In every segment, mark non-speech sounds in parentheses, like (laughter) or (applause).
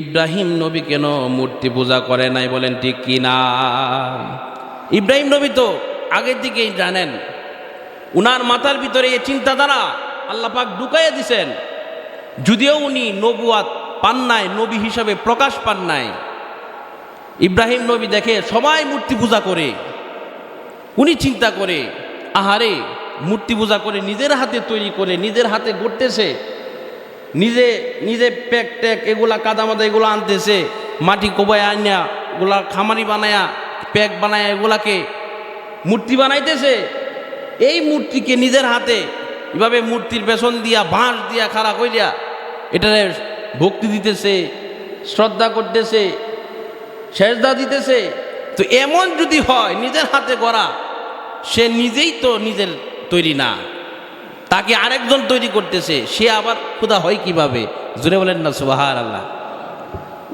ইব্রাহিম নবী কেন মূর্তি পূজা করে নাই বলেন, ঠিক কি না? ইব্রাহিম নবী তো আগের দিকেই জানেন, উনার মাথার ভিতরে এই চিন্তাধারা আল্লাপাক ঢুকাইয়া দিছেন। যদিও উনি নবুয়াত পান নাই, নবী হিসাবে প্রকাশ পান নাই। ইব্রাহিম নবী দেখে সবাই মূর্তি পূজা করে, উনি চিন্তা করে, আহারে, মূর্তি পূজা করে নিজের হাতে তৈরি করে, নিজের হাতে গড়তেছে নিজে নিজে প্যাক ট্যাক এগুলা কাদামাদা এগুলো আনতেছে। মাটি কোবায় আনিয়া এগুলা খামারি বানায়া প্যাক বানায়া এগুলাকে মূর্তি বানাইতেছে। এই মূর্তিকে নিজের হাতে এভাবে মূর্তির পেছন দিয়া, বাঁশ দিয়া খাড়া কইরা এটারে ভক্তি দিতেছে, শ্রদ্ধা করতেছে, সেজদা দিতেছে। তো এমন যদি হয়, নিজের হাতে গড়া, সে নিজেই তো নিজের তৈরি না। তাকে আরেকজন তৈরি করতেছে, সে আবার ক্ষুধা হয় কীভাবে? জুড়ে বলেন না সুবাহার আল্লাহ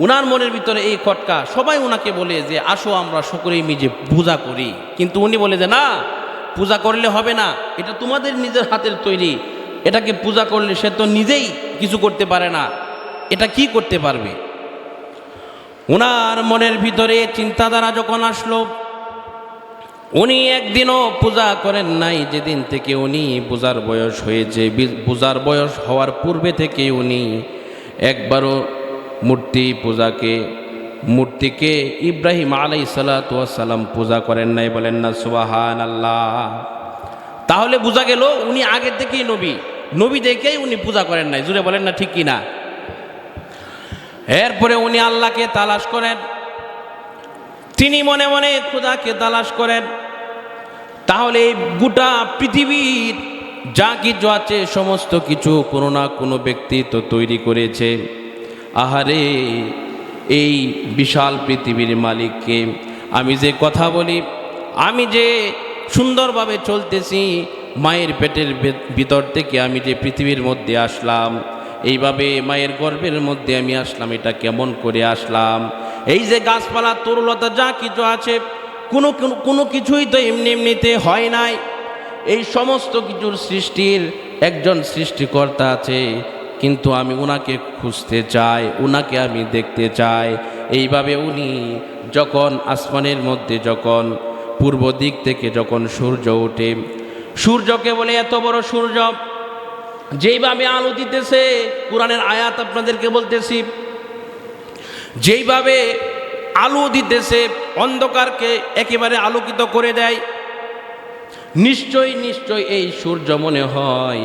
উনার মনের ভিতরে এই খটকা, সবাই উনাকে বলে যে, আসো আমরা সকলেই মিজে পূজা করি। কিন্তু উনি বলে যে, না, পূজা করলে হবে না, এটা তোমাদের নিজের হাতের তৈরি। এটাকে পূজা করলে সে তো নিজেই কিছু করতে পারে না, এটা কি করতে পারবে? ওনার মনের ভিতরে চিন্তাধারা যখন আসলো উনি একদিনও পূজা করেন নাই, যেদিন থেকে উনি পূজার বয়স হয়েছে। পূজার বয়স হওয়ার পূর্বে থেকে উনি একবারও মূর্তি পূজাকে, মূর্তিকে ইব্রাহিম আলাই সালাম পূজা করেন নাই বলেন না সুবাহান আল্লাহ তাহলে বোঝা গেল উনি আগের থেকেই নবী। নবী দেখেই উনি পূজা করেন নাই। জুড়ে বলেন না, ঠিক কিনা? এরপরে উনি আল্লাহকে তালাশ করেন। তিনি মনে মনে খোদাকে তালাশ করেন। তাহলে গোটা পৃথিবীর যা কিছু আছে, সমস্ত কিছু কোনো না কোনো ব্যক্তি তো তৈরি করেছে। আহারে, এই বিশাল পৃথিবীর মালিককে আমি যে কথা বলি, আমি যে সুন্দরভাবে চলতেছি, মায়ের পেটের ভিতর থেকে আমি যে পৃথিবীর মধ্যে আসলাম, এইভাবে মায়ের গর্ভের মধ্যে আমি আসলাম, এটা কেমন করে আসলাম? এই যে গাছপালা, তরুলতা যা কিছু আছে, কোনো কোনো- কিছুই তো এমনি এমনিতে হয় নাই। এই সমস্ত কিছুর সৃষ্টির একজন সৃষ্টিকর্তা আছে, কিন্তু আমি ওনাকে খুঁজতে চাই ওনাকে আমি দেখতে চাই। এইভাবে উনি যখন আসমানের মধ্যে, যখন পূর্ব দিক থেকে যখন সূর্য ওঠে, সূর্যকে বলে এত বড় সূর্য, যেইভাবে আলো দিতেছে, কোরআনের আয়াত আপনাদেরকে বলতেছি যেইভাবে আলো দিতেছে অন্ধকারকে একেবারে আলোকিত করে দেয় নিশ্চয় নিশ্চয় এই সূর্য মনে হয়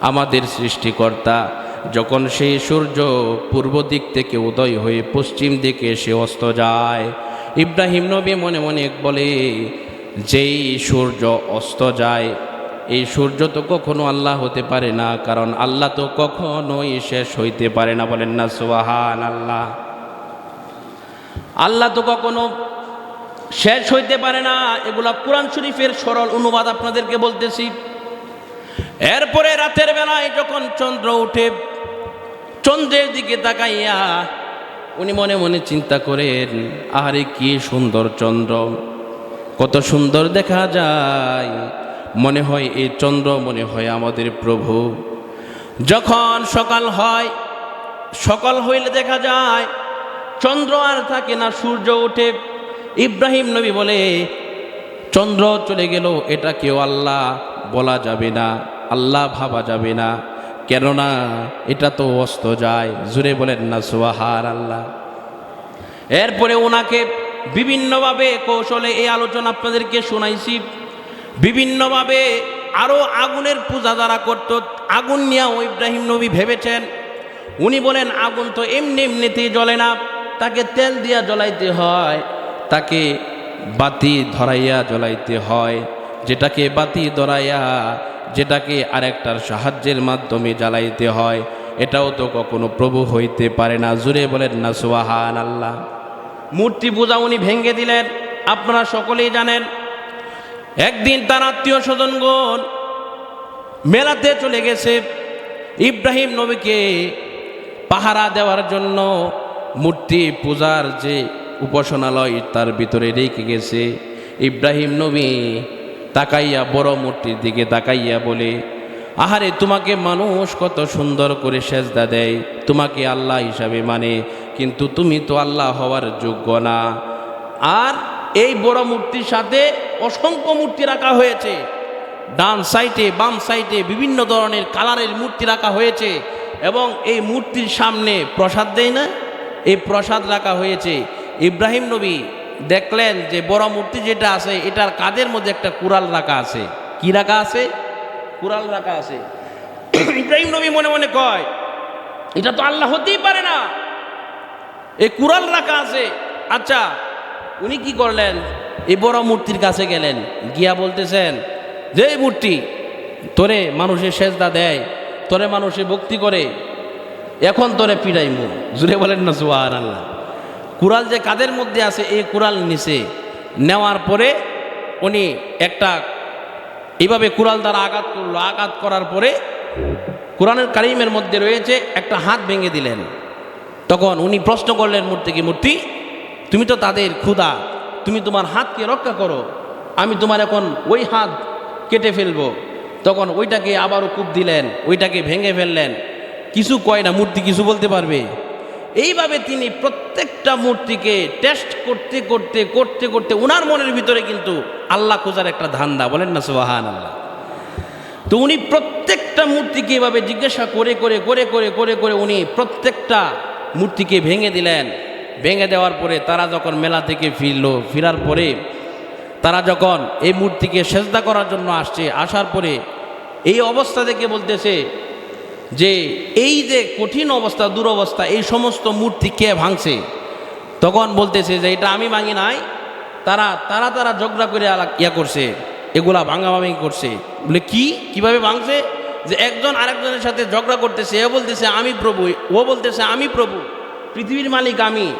আমাদের সৃষ্টিকর্তা। যখন সেই সূর্য পূর্ব দিক থেকে উদয় হয়ে পশ্চিম দিকে এসে অস্ত যায়, ইব্রাহিম নবী মনে মনে বলে, যেই সূর্য অস্ত যায়, এই সূর্য তো কখনো আল্লাহ হতে পারে না, কারণ আল্লাহ তো কখনোই শেষ হইতে পারে না। বলেন না সুবাহান আল্লাহ আল্লাহ তো কখনো শেষ হইতে পারে না। এগুলা কোরআন শরীফের সরল অনুবাদ আপনাদেরকে বলতেছি। এরপরে রাতের বেলায় যখন চন্দ্র উঠে চন্দ্রের দিকে তাকাইয়া উনি মনে মনে চিন্তা করেন আরে কি সুন্দর চন্দ্র, কত সুন্দর দেখা যায়। মনে হয় এই চন্দ্র, মনে হয় আমাদের প্রভু। যখন সকাল হয়, সকাল হইলে দেখা যায় চন্দ্র আর থাকে না, সূর্য ওঠে। ইব্রাহিম নবী বলে, চন্দ্র চলে গেল, এটা কেউ আল্লাহ বলা যাবে না, আল্লাহ ভাবা যাবে না। কেননা এটা তো অস্ত যায়, জুড়ে বলেন না সুহার আল্লাহ এরপরে ওনাকে বিভিন্নভাবে কৌশলে এই আলোচনা আপনাদেরকে শোনাইছি। বিভিন্নভাবে আরও আগুনের পূজা যারা করত, আগুন নিয়েও ইব্রাহিম নবী ভেবেছেন। উনি বলেন, আগুন তো এমনি এমনিতেই জ্বলে না। তাকে তেল দিয়া জ্বলাইতে হয়, তাকে বাতি ধরাইয়া জ্বলাইতে হয়, যেটাকে বাতি ধরাইয়া যেটাকে আরেকটার সাহায্যের মাধ্যমে জ্বালাইতে হয়, এটাও তো কখনো প্রভু হইতে পারে না। জুড়ে বলেন না সুবাহান আল্লাহ মূর্তি পূজা উনি ভেঙে দিলেন, আপনারা সকলেই জানেন। একদিন তার আত্মীয় স্বজনগণ মেলাতে চলে গেছে, ইব্রাহিম নবীকে পাহারা দেওয়ার জন্য মূর্তি পূজার যে উপাসনালয়, তার ভিতরে রেখে গেছে। ইব্রাহিম নবী তাকাইয়া বড় মূর্তির দিকে তাকাইয়া বলে, আহারে, তোমাকে মানুষ কত সুন্দর করে সেজদা দেয়। তোমাকে আল্লাহ হিসাবে মানে কিন্তু তুমি তো আল্লাহ হওয়ার যোগ্য না। আর এই বড় মূর্তির সাথে অসংখ্য মূর্তি রাখা হয়েছে। ডান সাইডে, বাম সাইডে বিভিন্ন ধরনের কালারের মূর্তি রাখা হয়েছে এবং এই মূর্তির সামনে প্রসাদ দেয় না? এই প্রসাদ রাখা হয়েছে। ইব্রাহিম নবী দেখলেন যে বড় মূর্তি যেটা আছে, এটার কাদের মধ্যে একটা কুড়াল রাখা আছে? কি রাখা আছে? কুড়াল রাখা আছে। (coughs) ইব্রাহিম নবী মনে মনে কয়, এটা তো আল্লাহ হতেই পারে না। এই কুড়াল রাখা আছে। আচ্ছা উনি কি করলেন? এই বড় মূর্তির কাছে গেলেন, গিয়া বলতেছেন, যে মূর্তি, তোরে মানুষের সেজদা দেয়, তোরে মানুষে ভক্তি করে এখন তোরে পিড়াইমু। জুড়ে বলেন না সুহার আল্লাহ কুড়াল যে কাদের মধ্যে আছে, এই কুড়াল নিচে নেওয়ার পরে উনি একটা এইভাবে কুড়াল দ্বারা আঘাত করল। আঘাত করার পরে কোরআনের কারিমের মধ্যে রয়েছে, একটা হাত ভেঙে দিলেন। তখন উনি প্রশ্ন করলেন মূর্তিকে মূর্তি? তুমি তো তাদের ক্ষুধা। তুমি তোমার হাতকে রক্ষা করো। আমি তোমার এখন ওই হাত কেটে ফেলব। তখন ওইটাকে আবারও কূপ দিলেন, ওইটাকে ভেঙে ফেললেন। কিছু কয় না, মূর্তি কিছু বলতে পারবে? এইভাবে তিনি প্রত্যেকটা মূর্তিকে টেস্ট করতে করতে করতে করতে ওনার মনের ভিতরে কিন্তু আল্লাহ খোঁজার একটা ধান্দা। বলেন না সোহান আল্লাহ তো উনি প্রত্যেকটা মূর্তিকে এভাবে জিজ্ঞাসা করে করে করে করে করে করে উনি প্রত্যেকটা মূর্তিকে ভেঙে দিলেন। ভেঙে দেওয়ার পরে তারা যখন মেলা থেকে ফিরল, ফেরার পরে তারা যখন এই মূর্তিকে সেজদা করার জন্য আসছে, আসার পরে এই অবস্থা থেকে বলতেছে যে এই যে কঠিন অবস্থা, দুরবস্থা, এই সমস্ত মূর্তি কে ভাঙছে? তখন বলতেছে যে, এটা আমি ভাঙি নাই। তারা তারা তারা ঝগড়া করে ইয়া করছে। এগুলা ভাঙাভাঙি করছে। বলে, কি? কীভাবে ভাঙছে? যে একজন আরেকজনের সাথে ঝগড়া করতেছে। এ বলতেছে, আমি প্রভু। ও বলতেছে, আমি প্রভু, পৃথিবীর মালিক আমি।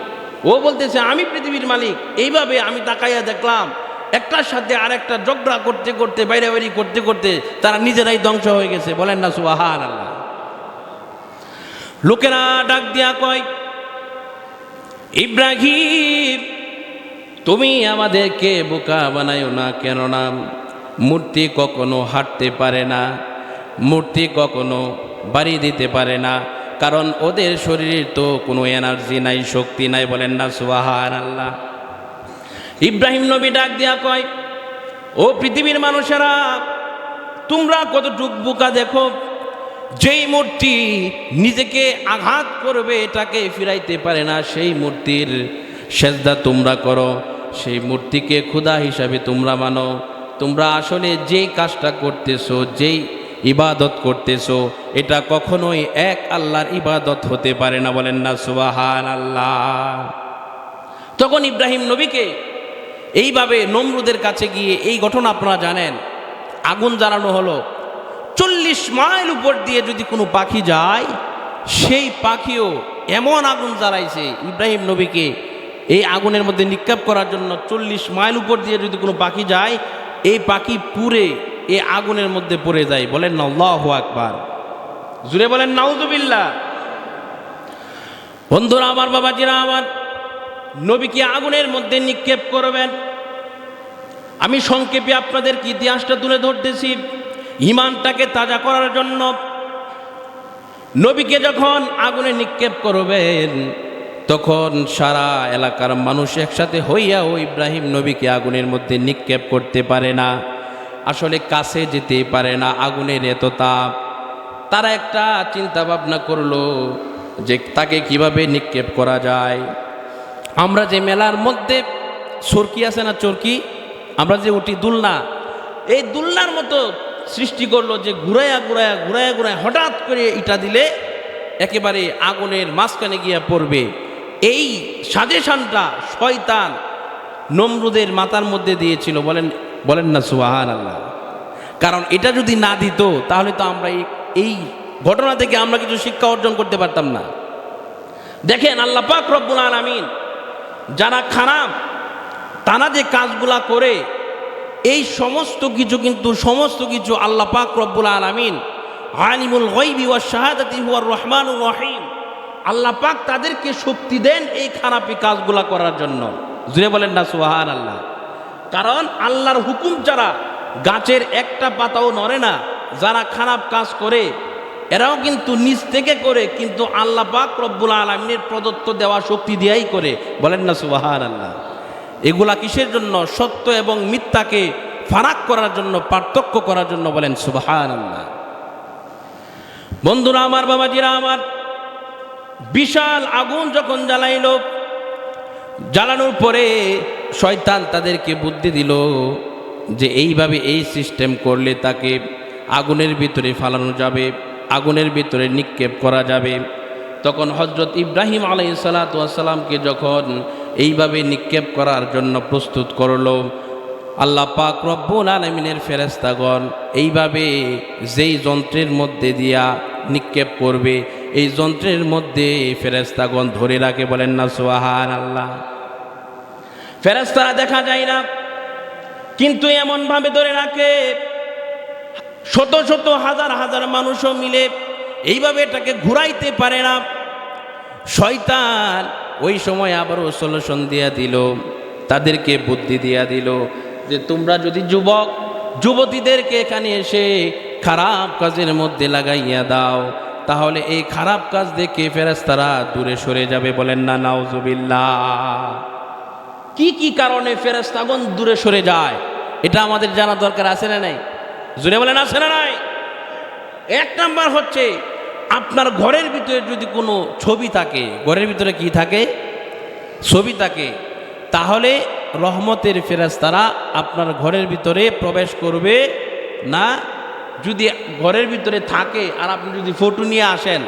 ও বলতেছে, আমি পৃথিবীর মালিক। এইভাবে আমি তাকাইয়া দেখলাম, একটার সাথে আরেকটা ঝগড়া করতে করতে বাইরে বাইরে করতে করতে তারা নিজেরাই ধ্বংস হয়ে গেছে। বলেন না সুহার আল্লাহ লোকেরা ডাক দিয়া কয়, ইব্রাহিম, তুমি আমাদেরকে বোকা বানাইও না কেননা মূর্তি কখনো হাঁটতে পারে না, মূর্তি কখনো বাড়ি দিতে পারে না, কারণ ওদের শরীরে তো কোনো এনার্জি নাই, শক্তি নাই বলেন না সুবাহান আল্লাহ ইব্রাহিম নবী ডাক দিয়া কয়, ও পৃথিবীর মানুষেরা, তোমরা কতটুক বোকা দেখো যেই মূর্তি নিজেকে আঘাত করবে, এটাকে ফিরাইতে পারে না সেই মূর্তির। সেজদা তোমরা করো, সেই মূর্তিকে ক্ষুধা হিসাবে তোমরা মানো। তোমরা আসলে যেই কাজটা করতেছো, যেই ইবাদত করতেছো, এটা কখনোই এক আল্লাহর ইবাদত হতে পারে না বলেন না সুবাহান আল্লাহ তখন ইব্রাহিম নবীকে এইভাবে নমরুদের কাছে গিয়ে এই ঘটনা আপনারা জানেন। আগুন জ্বালানো হলো। চল্লিশ মাইল উপর দিয়ে যদি কোনো পাখি যায়, সেই পাখিও এমন আগুন জ্বালাইছে ইব্রাহিম নবীকে এই আগুনের মধ্যে নিক্ষেপ করার জন্য চল্লিশ মাইল উপর দিয়ে যদি কোনো পাখি যায়, এই পাখি পুরে এই আগুনের মধ্যে পড়ে যায়। বলেন আল্লাহ আকবার। জুড়ে বলেন, নাউজুবিল্লাহ। বন্ধুরা, আমার বাবাজিরা, আমার নবীকে আগুনের মধ্যে নিক্ষেপ করবেন। আমি সংক্ষেপে আপনাদেরকে ইতিহাসটা তুলে ধরতেছি। ইমানটাকে তাজা করার জন্য নবীকে যখন আগুনে নিক্ষেপ করবেন, তখন সারা এলাকার মানুষ একসাথে হইয়াও ইব্রাহিম নবীকে আগুনের মধ্যে নিক্ষেপ করতে পারে না। আসলে কাছে যেতে পারে না আগুনের এত তাপ। তারা একটা চিন্তা ভাবনা করল যে তাকে কীভাবে নিক্ষেপ করা যায়। আমরা যে মেলার মধ্যে চরকি আছে না চরকি? আমরা যে উঠি দুলনা, এই দুলনার মতো সৃষ্টি করল যে ঘুরাইয়া ঘুরাইয়া ঘুরাইয়া ঘুরাইয়া হঠাৎ করে ইটা দিলে একেবারে আগুনের মাঝখানে গিয়া পড়বে। এই সাজেশনটা শয়তান নমরুদের মাথার মধ্যে দিয়েছিল। বলেন বলেন না সুবাহান আল্লাহ কারণ এটা যদি না দিত, তাহলে তো আমরা এই- ঘটনা থেকে আমরা কিছু শিক্ষা অর্জন করতে পারতাম না। দেখেন, আল্লাহ পাক রব্বুল আলামিন, যারা খারাপ, তারা যে কাজগুলা করে এই সমস্ত কিছু কিন্তু সমস্ত কিছু আল্লাহ পাক রব্বুল আলামিন আলিমুল গায়বি ওয়াশ শাহাদাতি হুয়ার রহমানুর রহিম। আল্লাহ পাক তাদেরকে শক্তি দেন এই খারাপি কাজগুলা করার জন্য। জুড়ে বলেন না সুহান আল্লাহ কারণ আল্লাহর হুকুম ছাড়া গাছের একটা পাতাও নড়ে না, যারা খারাপ কাজ করে, এরাও কিন্তু নিজ থেকে করে, কিন্তু আল্লাহ পাক রব্বুল আলমিনের প্রদত্ত দেওয়া শক্তি দিয়াই করে। বলেন না সুবাহান আল্লাহ এগুলা কিসের জন্য? সত্য এবং মিথ্যাকে ফারাক করার জন্য, পার্থক্য করার জন্য বলেন সুবাহান আল্লাহ বন্ধুরা আমার, বাবাজিরা আমার, বিশাল আগুন যখন জ্বালাইল, জ্বালানোর পরে শয়তান তাদেরকে বুদ্ধি দিল যে এইভাবে এই সিস্টেম করলে তাকে আগুনের ভিতরে ফালানো যাবে, আগুনের ভিতরে নিক্ষেপ করা যাবে। তখন হজরত ইব্রাহিম আলাই সালাতামকে যখন এইভাবে নিক্ষেপ করার জন্য প্রস্তুত করল। আল্লাহ পাক রব্বুল আলমিনের ফেরেস্তাগণ এইভাবে যেই যন্ত্রের মধ্যে দিয়া নিক্ষেপ করবে, এই যন্ত্রের মধ্যে ফেরেস্তাগণ ধরে রাখে বলেন না সোহান আল্লাহ ফেরেস্তারা দেখা যায় না, কিন্তু এমনভাবে ধরে রাখে, শত শত হাজার হাজার মানুষও মিলে এইভাবে এটাকে ঘুরাইতে পারে না। শয়তান ওই সময় আবারও সলিউশন দিয়া দিল, তাদেরকে বুদ্ধি দিয়া দিল যে তোমরা যদি যুবক, যুবতীদেরকে এখানে এসে খারাপ কাজের মধ্যে লাগাইয়া দাও, তাহলে এই খারাপ কাজ দেখে ফেরেস্তারা দূরে সরে যাবে বলেন না, নাউজুবিল্লাহ। কি কি কারণে ফেরেস্তাগণ দূরে সরে যায়? এটা আমাদের জানা দরকার, আছে না নাই? জুড়ে বলেন, আছে না নাই? এক নাম্বার হচ্ছে আপনার ঘরের ভিতরে যদি কোনো ছবি থাকে, ঘরের ভিতরে কি থাকে? ছবি থাকে, তাহলে রহমতের ফেরেস্তারা আপনার ঘরের ভিতরে প্রবেশ করবে না। যদি ঘরের ভিতরে থাকে আর আপনি যদি ফটো নিয়ে আসেন,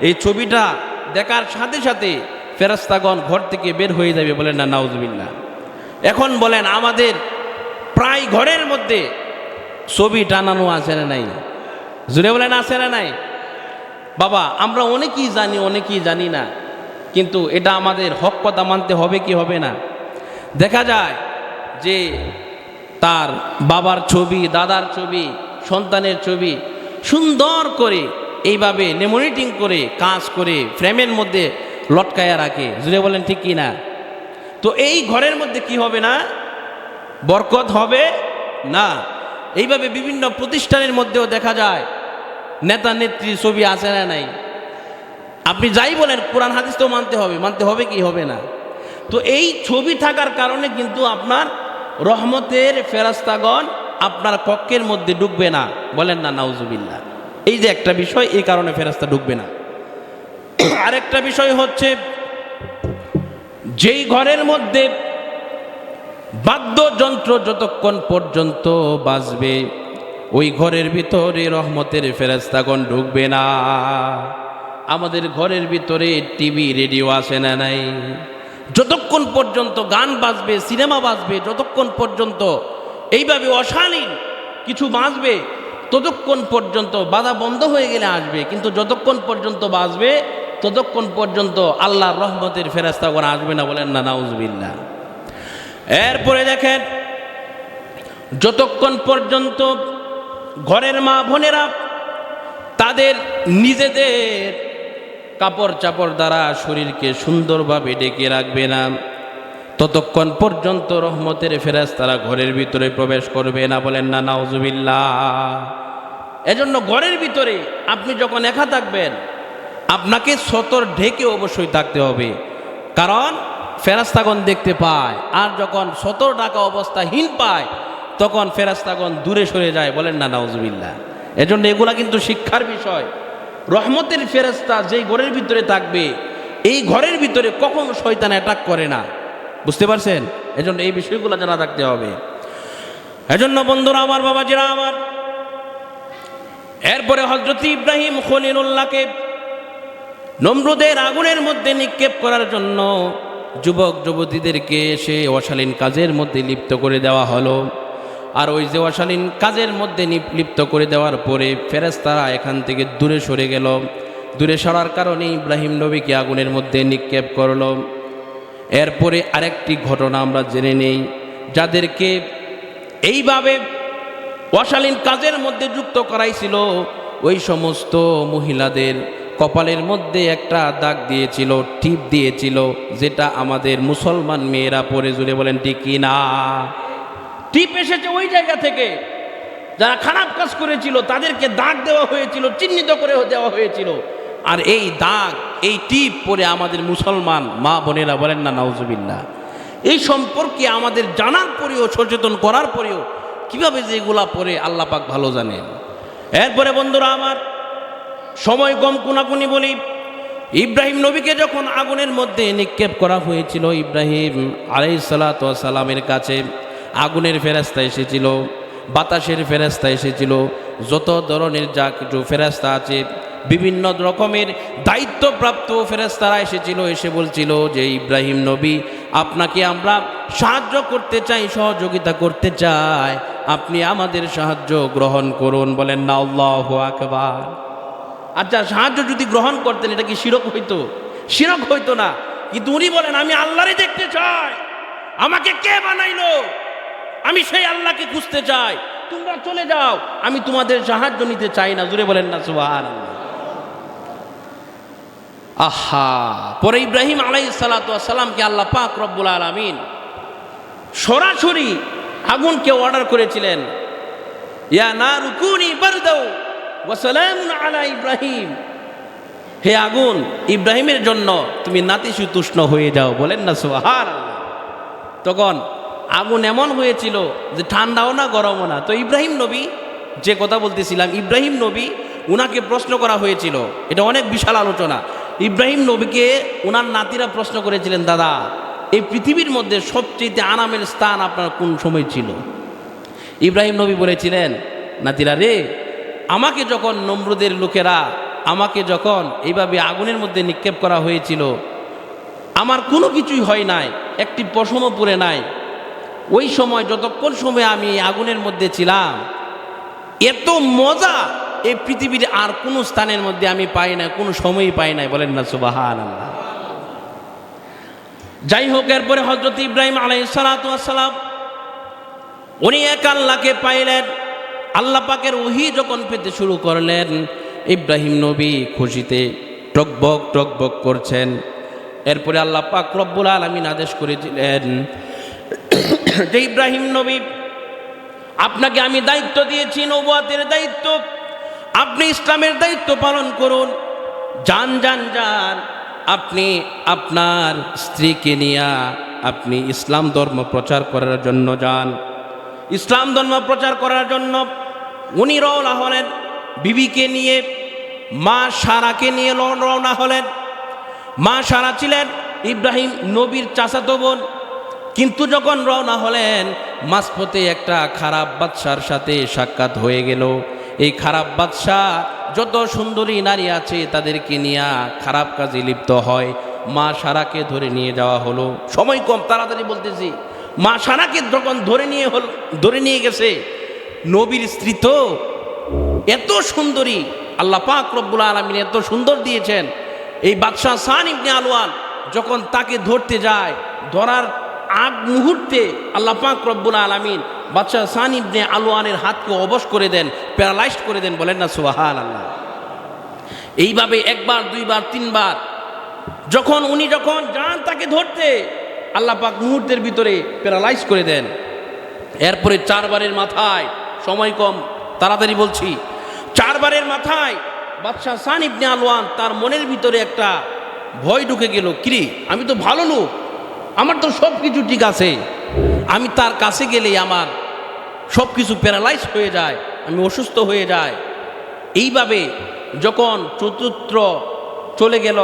এই ছবিটা দেখার সাথে সাথে ফেরাস্তাগণ ঘর থেকে বের হয়ে যাবে বলেন না নাউজবিল্লা এখন বলেন, আমাদের প্রায় ঘরের মধ্যে ছবি টানানো আছে না নাই? জুড়ে বলেন, আছে না নাই? বাবা, আমরা অনেকেই জানি অনেকেই জানি না। কিন্তু এটা আমাদের হক কথা মানতে হবে কি হবে না? দেখা যায় যে তার বাবার ছবি, দাদার ছবি, সন্তানের ছবি সুন্দর করে এইভাবে নেমনিটিং করে, কাজ করে ফ্রেমের মধ্যে লটকায়া রাখে। জুড়ে বলেন ঠিক কি না তো এই ঘরের মধ্যে কি হবে না? বরকত হবে না। এইভাবে বিভিন্ন প্রতিষ্ঠানের মধ্যেও দেখা যায় নেতা, নেত্রী, ছবি আছে না নাই? আপনি যাই বলেন, কোরআন, হাদিস তো মানতে হবে। মানতে হবে কি? হবে না। তো এই ছবি থাকার কারণে কিন্তু আপনার রহমতের ফেরাস্তাগণ আপনার কক্ষের মধ্যে ঢুকবে না। বলেন না নাউজুবিল্লা এই যে একটা বিষয়, এই কারণে ফেরাস্তা ঢুকবে না। আরেকটা বিষয় হচ্ছে, যেই ঘরের মধ্যে বাদ্যযন্ত্র যতক্ষণ পর্যন্ত বাজবে ওই ঘরের ভিতরে রহমতের ফেরাস্তাগণ ঢুকবে না। আমাদের ঘরের ভিতরে টিভি রেডিও আসে না নাই। যতক্ষণ পর্যন্ত গান বাজবে, সিনেমা বাজবে, যতক্ষণ পর্যন্ত এইভাবে অশালীন কিছু বাজবে, ততক্ষণ পর্যন্ত বাধা বন্ধ হয়ে গেলে আসবে। কিন্তু যতক্ষণ পর্যন্ত বাজবে, ততক্ষণ পর্যন্ত আল্লাহর রহমতের ফেরাস্তাগণ আসবে না বলেন না নাউজবিল্লা এরপরে দেখেন, যতক্ষণ পর্যন্ত ঘরের মা বোনেরা তাদের নিজেদের কাপড় চাপড় দ্বারা শরীরকে সুন্দরভাবে ডেকে রাখবে না। ততক্ষণ পর্যন্ত রহমতের ফেরাজ তারা ঘরের ভিতরে প্রবেশ করবে না বলেন না, নাউজুবিল্লাহ। এজন্য ঘরের ভিতরে আপনি যখন একা থাকবেন, আপনাকে সতর ঢেকে অবশ্যই থাকতে হবে। কারণ ফেরাস্তাগণ দেখতে পায়, আর যখন সতর ডাকা অবস্থাহীন পায় তখন ফেরাস্তাগণ দূরে সরে যায়, বলেন, না, নাউজুবিল্লাহ। এজন্য এগুলা কিন্তু শিক্ষার বিষয়। রহমতের ফেরাস্তা যেই ঘরের ভিতরে থাকবে, এই ঘরের ভিতরে কখনো শয়তান অ্যাটাক করে না। বুঝতে পারছেন? এজন্য এই বিষয়গুলো জানা থাকতে হবে। এজন্য বন্ধুরা, আমার বাবা বাবাজিরা, আমার এরপরে হজরত ইব্রাহিম খলিলুল্লাহকে নমরুদের আগুনের মধ্যে নিক্ষেপ করার জন্য যুবক যুবতীদেরকে সে অশালীন কাজের মধ্যে লিপ্ত করে দেওয়া হলো। আর ওই যে অশালীন কাজের মধ্যে লিপ্ত করে দেওয়ার পরে ফেরেস্তারা এখান থেকে দূরে সরে গেল। দূরে সরার কারণে ইব্রাহিম নবীকে আগুনের মধ্যে নিক্ষেপ করল। এরপরে আরেকটি ঘটনা আমরা জেনে নেই। যাদেরকে এইভাবে অশালীন কাজের মধ্যে যুক্ত করাইছিল, ওই সমস্ত মহিলাদের কপালের মধ্যে একটা দাগ দিয়েছিল, টিপ দিয়েছিল, যেটা আমাদের মুসলমান মেয়েরা পরে জুড়ে বলেন ঠিক কি না। টিপ এসেছে ওই জায়গা থেকে। যারা খারাপ কাজ করেছিল, তাদেরকে দাগ দেওয়া হয়েছিল, চিহ্নিত করে দেওয়া হয়েছিল। আর এই দাগ, এই টিপ পরে আমাদের মুসলমান মা বোনেরা বলেন না নাউজুবিল্লা এই সম্পর্কে আমাদের জানার পরেও, সচেতন করার পরেও কীভাবে যেগুলা পরে আল্লাহ পাক ভালো জানেন। এরপরে বন্ধুরা আমার, সময় কম কোনাকুনি বলি, ইব্রাহিম নবীকে যখন আগুনের মধ্যে নিক্ষেপ করা হয়েছিল, ইব্রাহিম আলাই সালামের কাছে আগুনের ফেরাস্তা এসেছিল, বাতাসের ফেরাস্তা এসেছিল, যত ধরনের যা কিছু ফেরাস্তা আছে, বিভিন্ন রকমের দায়িত্বপ্রাপ্ত ফেরেস্তারা এসেছিল, এসে বলছিল যে, ইব্রাহিম নবী, আপনাকে আমরা সাহায্য করতে চাই, সহযোগিতা করতে চাই, আপনি আমাদের সাহায্য গ্রহণ করুন। বলেন না আল্লাহ আকবার। আচ্ছা সাহায্য যদি গ্রহণ করতেন, এটা কি শিরক হইতো? শিরক হইতো না। কিন্তু উনি বলেন, আমি আল্লাহরই দেখতে চাই। আমাকে কে বানাইলো? আমি সেই আল্লাহকে খুঁজতে চাই। তোমরা চলে যাও। আমি তোমাদের সাহায্য নিতে চাই না। জুড়ে বলেন না সুবাহ আহা, পরে ইব্রাহিম আলাই সালাতামকে আল্লাহ পাক রব্বুল আলমিন সরাসরি আগুনকে অর্ডার করেছিলেন। ইয়া না রুকুনি বারদাও ওয়াসালামুন আলা ইব্রাহিম। হে আগুন, ইব্রাহিমের জন্য তুমি নাতিশীতোষ্ণ হয়ে যাও। বলেন না সোহার তখন আগুন এমন হয়েছিল যে ঠান্ডাও না, গরমও না। তো ইব্রাহিম নবী যে কথা বলতেছিলাম, ইব্রাহিম নবী উনাকে প্রশ্ন করা হয়েছিল। এটা অনেক বিশাল আলোচনা। ইব্রাহিম নবীকে ওনার নাতিরা প্রশ্ন করেছিলেন, দাদা, এই পৃথিবীর মধ্যে সবচেয়ে আরামের স্থান আপনার কোন সময় ছিল? ইব্রাহিম নবী বলেছিলেন, নাতিরা রে, আমাকে যখন নমরুদের লোকেরা আমাকে যখন এইভাবে আগুনের মধ্যে নিক্ষেপ করা হয়েছিল, আমার কোনো কিছুই হয় নাই, একটি পশমও পরে নাই ওই সময় যতক্ষণ সময় আমি আগুনের মধ্যে ছিলাম, এত মজা এই পৃথিবীর আর কোনো স্থানের মধ্যে আমি পাই না কোনো সময়ই পাই নাই। বলেন না সুবাহান যাই হোক, এরপরে হজরত ইব্রাহিম আলাই সালাতাম উনি এক আল্লাহকে পাইলেন। আল্লাহ পাকের ওহি যখন পেতে শুরু করলেন, ইব্রাহিম নবী খুশিতে টকবক টকবক করছেন। এরপরে আল্লাহ পাক রব্বুল আলমিন আদেশ করেছিলেন যে ইব্রাহিম নবী, আপনাকে আমি দায়িত্ব দিয়েছি নৌবাতের দায়িত্ব। আপনি ইসলামের দায়িত্ব পালন করুন। যান যান যান। আপনি আপনার স্ত্রীকে নিয়ে আপনি ইসলাম ধর্ম প্রচার করার জন্য যান। ইসলাম ধর্ম প্রচার করার জন্য উনি রওনা হলেন। বিবিকে নিয়ে, মা সারাকে নিয়ে রওনা হলেন। মা সারা ছিলেন ইব্রাহিম নবীর চাচাতো বোন। কিন্তু যখন রওনা হলেন, মাঝপথে একটা খারাপ বাদশার সাথে সাক্ষাৎ হয়ে গেল। এই খারাপ বাদশাহ যত সুন্দরী নারী আছে, তাদেরকে নিয়ে খারাপ কাজে লিপ্ত হয়। মা সারাকে ধরে নিয়ে যাওয়া হলো। সময় কম, তাড়াতাড়ি বলতেছি। মা সারাকে যখন ধরে নিয়ে হল, ধরে নিয়ে গেছে, নবীর স্ত্রী তো এত সুন্দরী, আল্লাহ পাক রব্বুল আলমিন এত সুন্দর দিয়েছেন। এই বাদশাহ সান ইবনে আলোয়ান যখন তাকে ধরতে যায়, ধরার আগ মুহূর্তে আল্লাহ পাক রব্বুল আলমিন বাদশাহ সান ইবনে আলোয়ানের হাতকে অবশ করে দেন, প্যারালাইজড করে দেন, বলেন না সুহাল আল্লাহ এইভাবে একবার, দুইবার, তিনবার, যখন উনি যখন যান তাকে ধরতে, আল্লাহ পাক মুহূর্তের ভিতরে প্যারালাইজ করে দেন। এরপরে চারবারের মাথায়, সময় কম, তাড়াতাড়ি বলছি, চারবারের মাথায় বাদশাহ সান ইবনে আলোয়ান তার মনের ভিতরে একটা ভয় ঢুকে গেল, কিরে, আমি তো ভালো লোক আমার তো সব কিছু ঠিক আছে। আমি তার কাছে গেলেই আমার সব কিছু প্যারালাইজ হয়ে যায়, আমি অসুস্থ হয়ে যায়। এইভাবে যখন চতুর্থ চলে গেল,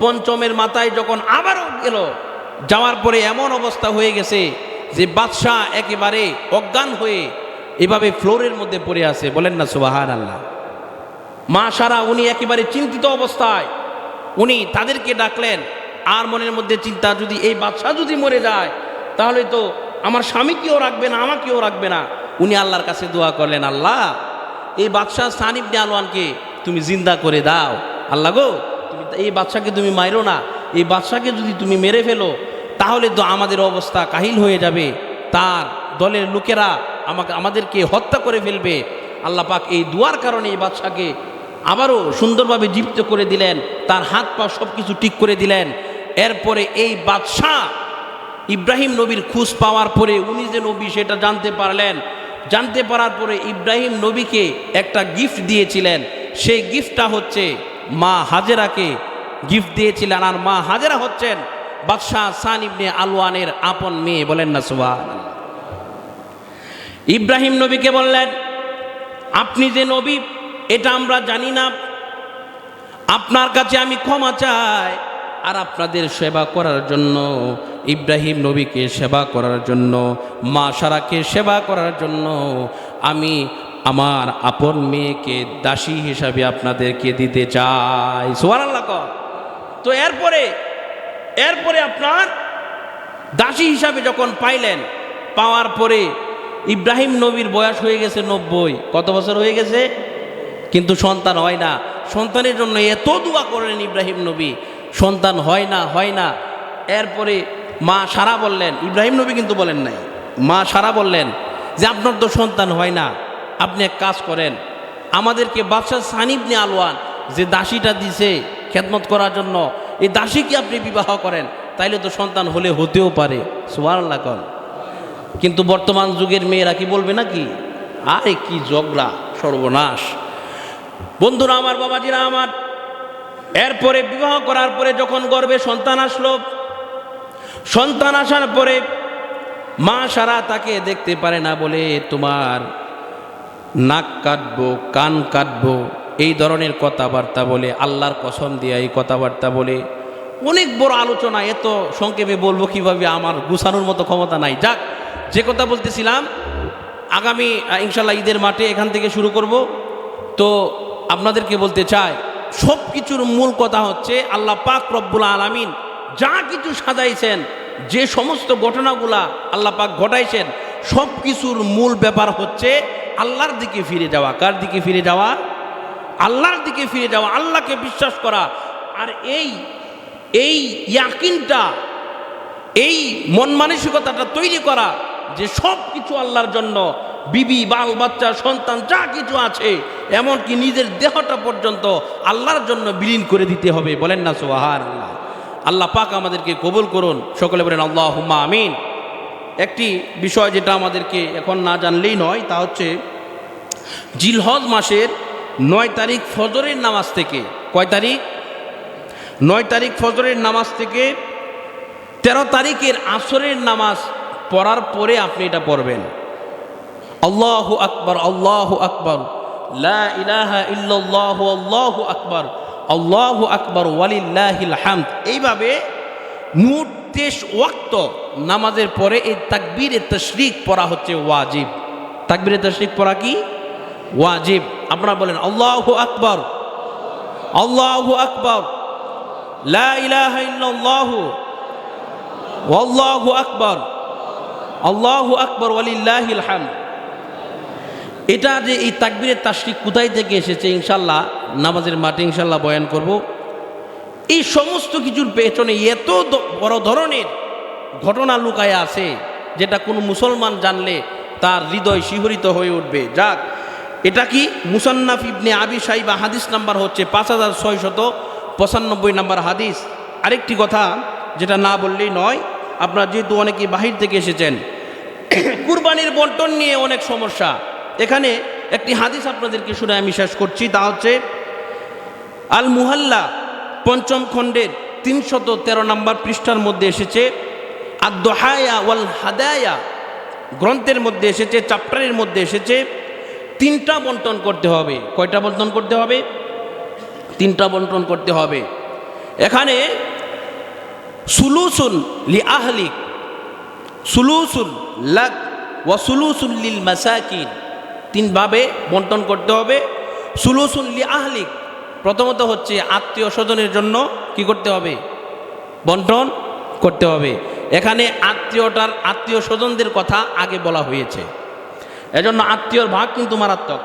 পঞ্চমের মাথায় যখন আবারও গেল, যাওয়ার পরে এমন অবস্থা হয়ে গেছে যে বাদশাহ একেবারে অজ্ঞান হয়ে এভাবে ফ্লোরের মধ্যে পড়ে আছে। বলেন না সুবাহান আল্লাহ মা সারা উনি একেবারে চিন্তিত অবস্থায়, উনি তাদেরকে ডাকলেন আর মনের মধ্যে চিন্তা, যদি এই বাদশাহ যদি মরে যায়, তাহলে তো আমার স্বামীকেও রাখবে না আমাকেও রাখবে না। উনি আল্লাহর কাছে দোয়া করলেন, আল্লাহ, এই বাদশাহ সানিবনে আলোয়ানকে তুমি জিন্দা করে দাও। আল্লাহ গো, তুমি এই বাদশাকে তুমি মাইরো না। এই বাদশাকে যদি তুমি মেরে ফেলো, তাহলে তো আমাদের অবস্থা কাহিল হয়ে যাবে। তার দলের লোকেরা আমাকে, আমাদেরকে হত্যা করে ফেলবে। আল্লাহ পাক এই দুয়ার কারণে এই বাদশাকে আবারও সুন্দরভাবে জীবিত করে দিলেন। তার হাত পা সব কিছু ঠিক করে দিলেন। এরপরে এই বাদশাহ ইব্রাহিম নবীর খুঁজ পাওয়ার পরে উনি যে নবী সেটা জানতে পারলেন। জানতে পারার পরে ইব্রাহিম নবীকে একটা গিফট দিয়েছিলেন। সেই গিফটটা হচ্ছে মা হাজেরাকে গিফট দিয়েছিলেন। আর মা হাজেরা হচ্ছেন বাদশাহ সান ইবনে আলওয়ানের আপন মেয়ে, বলেন না সুবাহ ইব্রাহিম নবীকে বললেন, আপনি যে নবী, এটা আমরা জানি না। আপনার কাছে আমি ক্ষমা চাই। আর আপনাদের সেবা করার জন্য, ইব্রাহিম নবীকে সেবা করার জন্য, মা সারাকে সেবা করার জন্য, আমি আমার আপন মেয়েকে দাসী হিসাবে আপনাদেরকে দিতে চাই। সোয়ার কর। তো এরপরে এরপরে আপনার দাসী হিসাবে যখন পাইলেন, পাওয়ার পরে ইব্রাহিম নবীর বয়স হয়ে গেছে নব্বই। কত বছর হয়ে গেছে? কিন্তু সন্তান হয় না। সন্তানের জন্য এত দোয়া করলেন ইব্রাহিম নবী। সন্তান হয় না হয় না। এরপরে মা সারা বললেন, ইব্রাহিম নবী কিন্তু বলেন নাই, মা সারা বললেন যে আপনার তো সন্তান হয় না, আপনি এক কাজ করেন, আমাদেরকে বাদশাহ সানিব নে আলওয়ান যে দাসীটা দিছে খেদমত করার জন্য, এই দাসীকে আপনি বিবাহ করেন, তাইলে তো সন্তান হলে হতেও পারে, সুবহানাল্লাহ কন। কিন্তু বর্তমান যুগের মেয়েরা কি বলবে নাকি? আরে কি ঝগড়া, সর্বনাশ। বন্ধুরা, আমার বাবাজিরা, আমার এরপরে বিবাহ করার পরে যখন গর্বে সন্তান আসলো, সন্তান আসার পরে মা সারা তাকে দেখতে পারে না বলে তোমার নাক কাটবো, কান কাটবো, এই ধরনের কথাবার্তা বলে, আল্লাহর কসম দিয়া এই কথাবার্তা বলে। অনেক বড় আলোচনা, এত সংক্ষেপে বলব কীভাবে আমার গুছানোর মতো ক্ষমতা নাই। যাক, যে কথা বলতেছিলাম, আগামী ইনশাল্লাহ ঈদের মাঠে এখান থেকে শুরু করব। তো আপনাদেরকে বলতে চাই সব কিছুর মূল কথা হচ্ছে আল্লাহ পাক রব্বুল আলামিন যা কিছু সাজাইছেন, যে সমস্ত ঘটনাগুলা আল্লাহ পাক ঘটাইছেন সব কিছুর মূল ব্যাপার হচ্ছে আল্লাহর দিকে ফিরে যাওয়া। কার দিকে ফিরে যাওয়া? আল্লাহর দিকে ফিরে যাওয়া, আল্লাহকে বিশ্বাস করা। আর এই এই ইয়াকিনটা, এই মন মানসিকতাটা তৈরি করা যে সব কিছু আল্লাহর জন্য বিবি, বাল, বাচ্চা, সন্তান, যা কিছু আছে, এমনকি নিজের দেহটা পর্যন্ত আল্লাহর জন্য বিলীন করে দিতে হবে। বলেন না সোহার আল্লাহ আল্লাহ পাক আমাদেরকে কবুল করুন। সকলে বলেন আল্লাহ হুম্মা আমিন। একটি বিষয় যেটা আমাদেরকে এখন না জানলেই নয়, তা হচ্ছে জিলহজ মাসের নয় তারিখ ফজরের নামাজ থেকে। কয় তারিখ? নয় তারিখ ফজরের নামাজ থেকে তেরো তারিখের আসরের নামাজ পড়ার পরে আপনি এটা পড়বেন। আল্লাহ আকবর আল্লাহ আকবর। লা ইলাহা ইল্লাল্লাহ, আল্লাহ আকবর। আল্লাহ আকবর, ওয়ালিল্লাহিল হামদ। এইভাবে মোট ওয়াক্ত নামাজের পরে এই তাকবীর তশরিক পড়া হচ্ছে ওয়াজিব। তাকবীর তশরিক পড়া কি? ওয়াজিব। আপনারা বলেন, আল্লাহ আকবর আল্লাহ আকবর, লা ইলাহা ইল্লাল্লাহ আল্লাহু আকবর আল্লাহু আকবর, ওয়ালিল্লাহিল হামদ। এটা যে এই তাকবীরের তাশরিক কোথায় থেকে এসেছে ইনশাল্লাহ নামাজের মাঠে ইনশাল্লাহ বয়ান করব। এই সমস্ত কিছুর পেছনে এত বড় ধরনের ঘটনা লুকায় আছে, যেটা কোনো মুসলমান জানলে তার হৃদয় শিহরিত হয়ে উঠবে। যাক, এটা কি মুসান্নাফ ইবনে আবি সাইবা, হাদিস নাম্বার হচ্ছে পাঁচ হাজার ছয়শত পঁচানব্বই নাম্বার হাদিস। আরেকটি কথা যেটা না বললেই নয়, আপনারা যেহেতু অনেকেই বাহির থেকে এসেছেন, কুরবানির বন্টন নিয়ে অনেক সমস্যা। এখানে একটি হাদিস আপনাদেরকে শুনে আমি শেষ করছি, তা হচ্ছে আল মুহাল্লা পঞ্চম খণ্ডের তিনশত তেরো নম্বর পৃষ্ঠার মধ্যে এসেছে আর দোহায়া ওয়াল হাদায়া গ্রন্থের মধ্যে এসেছে, চ্যাপ্টারের মধ্যে এসেছে, তিনটা বন্টন করতে হবে। কয়টা বন্টন করতে হবে? তিনটা বন্টন করতে হবে। এখানে সুলুসুন লি আহলিক সুলুসুন লাক ওয়া সুলুসুন লিল মাসাকিন তিনভাবে বন্টন করতে হবে। সুলুসুন লি আহলিক, প্রথমত হচ্ছে আত্মীয় স্বজনের জন্য কি করতে হবে? বন্টন করতে হবে। এখানে আত্মীয়টার আত্মীয় স্বজনদের কথা আগে বলা হয়েছে। এজন্য আত্মীয়র ভাগ কিন্তু মারাত্মক।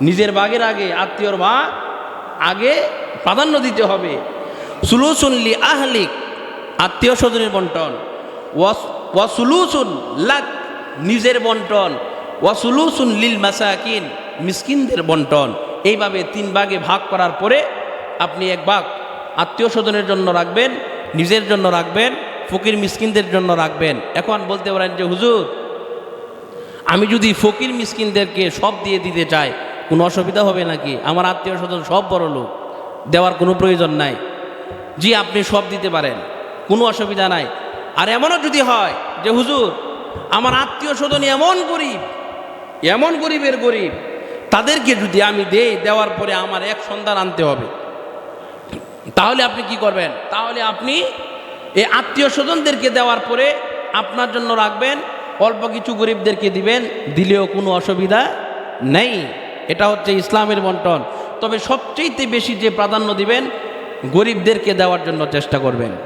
নিজের ভাগের আগে আত্মীয়র ভাগ আগে প্রাধান্য দিতে হবে। সুলুসুন লি আহলিক, আত্মীয় স্বজনের বন্টন। ওয়াস- ওয়াসুলুসুন লাক, নিজের বন্টন। ওয়াসুলুসুন লিল মাসাকিন, মিসকিনদের বন্টন। এইভাবে তিন ভাগে ভাগ করার পরে আপনি এক ভাগ আত্মীয় স্বজনের জন্য রাখবেন, নিজের জন্য রাখবেন, ফকির মিসকিনদের জন্য রাখবেন। এখন বলতে পারেন যে, হুজুর, আমি যদি ফকির মিসকিনদেরকে সব দিয়ে দিতে চাই, কোনো অসুবিধা হবে নাকি? আমার আত্মীয় স্বজন সব বড় লোক, দেওয়ার কোনো প্রয়োজন নাই। জি, আপনি সব দিতে পারেন, কোনো অসুবিধা নাই। আর এমনও যদি হয় যে, হুজুর, আমার আত্মীয় স্বজন এমন গরিব এমন গরিবের গরিব, তাদেরকে যদি আমি দেই, দেওয়ার পরে আমার এক সন্তান আনতে হবে। তাহলে আপনি কি করবেন? তাহলে আপনি এই আত্মীয় স্বজনদেরকে দেওয়ার পরে আপনার জন্য রাখবেন, অল্প কিছু গরিবদেরকে দিবেন, দিলেও কোনো অসুবিধা নেই। এটা হচ্ছে ইসলামের বন্টন। তবে সবচেয়ে বেশি যে প্রাধান্য দিবেন, গরিবদেরকে দেওয়ার জন্য চেষ্টা করবেন।